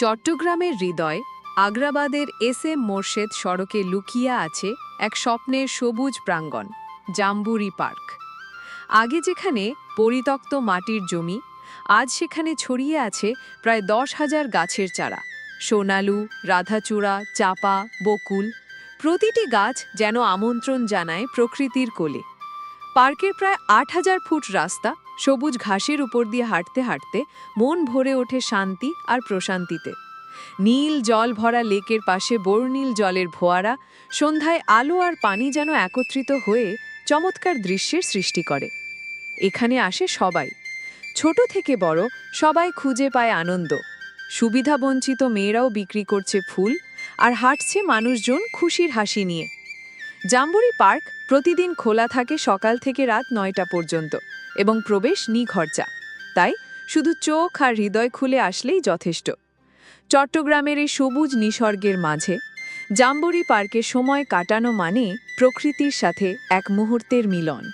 চট্টগ্রামের হৃদয়, আগ্রাবাদের এস এম মোর্শেদ সড়কে লুকিয়ে আছে এক স্বপ্নের সবুজ প্রাঙ্গণ, জাম্বুরি পার্ক। আগে যেখানে পরিত্যক্ত মাটির জমি, আজ সেখানে ছড়িয়ে আছে প্রায় দশ হাজার গাছের চারা। সোনালু, রাধাচূড়া, চাপা, বকুল, প্রতিটি গাছ যেন আমন্ত্রণ জানায় প্রকৃতির কোলে। পার্কের প্রায় আট হাজার ফুট রাস্তা সবুজ ঘাসের উপর দিয়ে হাঁটতে হাঁটতে মন ভরে ওঠে শান্তি আর প্রশান্তিতে। নীল জল ভরা লেকের পাশে বর্ণিল জলের ভোয়ারা সন্ধ্যায় আলো আর পানি যেন একত্রিত হয়ে চমৎকার দৃশ্যের সৃষ্টি করে। এখানে আসে সবাই। ছোট থেকে বড় সবাই খুঁজে পায় আনন্দ। সুবিধাবঞ্চিত মেয়েরাও বিক্রি করছে ফুল আর হাঁটছে মানুষজন খুশির হাসি নিয়ে। জাম্বুরি পার্ক প্রতিদিন খোলা থাকে সকাল থেকে রাত নয়টা পর্যন্ত এবং প্রবেশ নিখরচা। তাই শুধু চোখ আর হৃদয় খুলে আসলেই যথেষ্ট। চট্টগ্রামের এই সবুজ নিসর্গের মাঝে জাম্বুরি পার্কে সময় কাটানো মানে প্রকৃতির সাথে এক মুহূর্তের মিলন।